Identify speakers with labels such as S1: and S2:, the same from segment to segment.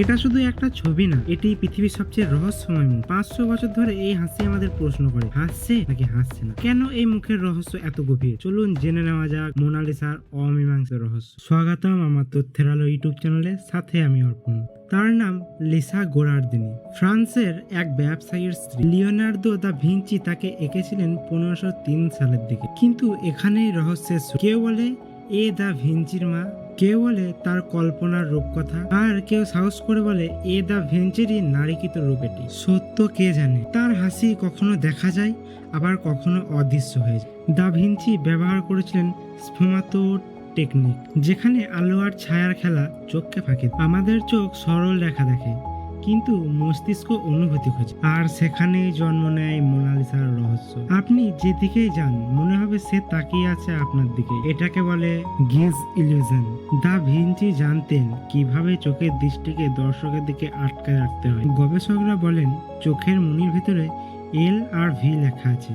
S1: এটা শুধু একটা ছবি না, এটি পৃথিবীর সবচেয়ে রহস্যময় মুখ। পাঁচশো বছর ধরে এই হাসি আমাদের প্রশ্ন করে, হাসছে নাকি হাসছে না? কেন এই মুখের রহস্য এত গভীর? চলুন জেনে নেওয়া যাক মোনালিসার অমীমাংস রহস্য। স্বাগতম আমার তথ্যের আলো ইউটিউব চ্যানেলে, সাথে আমি অর্পণ। তার নাম লিসা গোরার্দিনী। ফ্রান্সের এক ব্যবসায়ীর স্ত্রী। লিওনার্দো দা ভিঞ্চি তাকে এঁকেছিলেন পনেরোশো সালের দিকে। কিন্তু এখানেই রহস্যের। কেউ বলে এ দা ভিঞ্চির মা কেউ বলে তার কল্পনার রূপকথা, আর কেউ সাহস করে বলে এ দা ভেঞ্চেরই নারীকৃত রূপ এটি সত্য কে জানে? তার হাসি কখনো দেখা যায়, আবার কখনো অদৃশ্য হয়ে যায়। দা ভিঞ্চি ব্যবহার করেছিলেন স্ফুমাতো টেকনিক যেখানে আলো আর ছায়ার খেলা চোখকে ফাঁকে আমাদের চোখ সরল রেখা দেখে। কিন্তু মস্তিষ্ক অনুভূতি খোঁজে। আর সেখানেই জন্ম নেয় মোনালিসার রহস্য। আপনি যেদিকেই যান, মনে হবে সে তাকিয়ে আছে আপনার দিকে। এটাকে বলে গেজ ইলিউশন। দা ভিঞ্চি জানতেন কীভাবে চোখের দৃষ্টিকে দর্শকের দিকে আটকায় রাখতে হয়। গবেষকরা বলেন, চোখের মনির ভিতরে এল আর ভি লেখা আছে,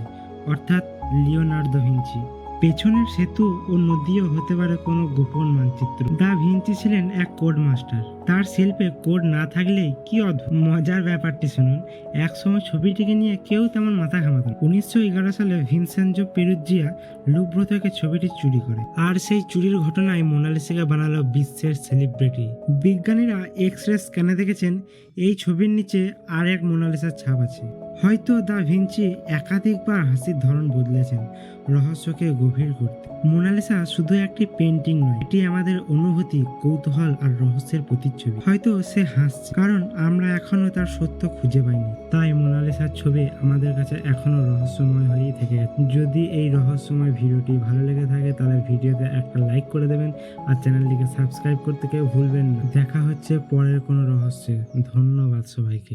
S1: অর্থাৎ লিওনার্দো ভিঞ্চি। পেছনের সেতু ও নদীও হতে পারে কোনো গোপন মানচিত্র। দা ভিঞ্চি ছিলেন এক কোড মাস্টার। তার শিল্পে কোড না থাকলে কি অদ্ভুত মজার ব্যাপারটি শুনুন। একসময় ছবিটিকে নিয়ে কেউ তেমন মাথা ঘামাত উনিশশো এগারো সালে ভিনসেনজো পেরুজিয়া লুব্রো থেকে ছবিটি চুরি করে। আর সেই চুরির ঘটনায় মোনালিসাকে বানালো বিশ্বের সেলিব্রিটি। বিজ্ঞানীরা এক্স রে স্ক্যানে দেখেছেন, এই ছবির নিচে আর এক মোনালিসার ছাপ আছে। হয়তো দা ভিঞ্চি একাধিকবার হাসির ধরন বদলেছেন রহস্যকে গভীর করতে। মোনালিসা শুধু একটি পেন্টিং নয়, এটি আমাদের অনুভূতি, কৌতূহল আর রহস্যের প্রতিচ্ছবি। হয়তো সে হাসছে, কারণ আমরা এখনও তার সত্য খুঁজে পাইনি। তাই মোনালিসার ছবি আমাদের কাছে এখনও রহস্যময় হয়েই থেকে গেছে। যদি এই রহস্যময় ভিডিওটি ভালো লেগে থাকে, তাহলে ভিডিওতে একটা লাইক করে দেবেন আর চ্যানেলটিকে সাবস্ক্রাইব করতে কেউ ভুলবেন না। দেখা হচ্ছে পরের কোনো রহস্যে। ধন্যবাদ সবাইকে।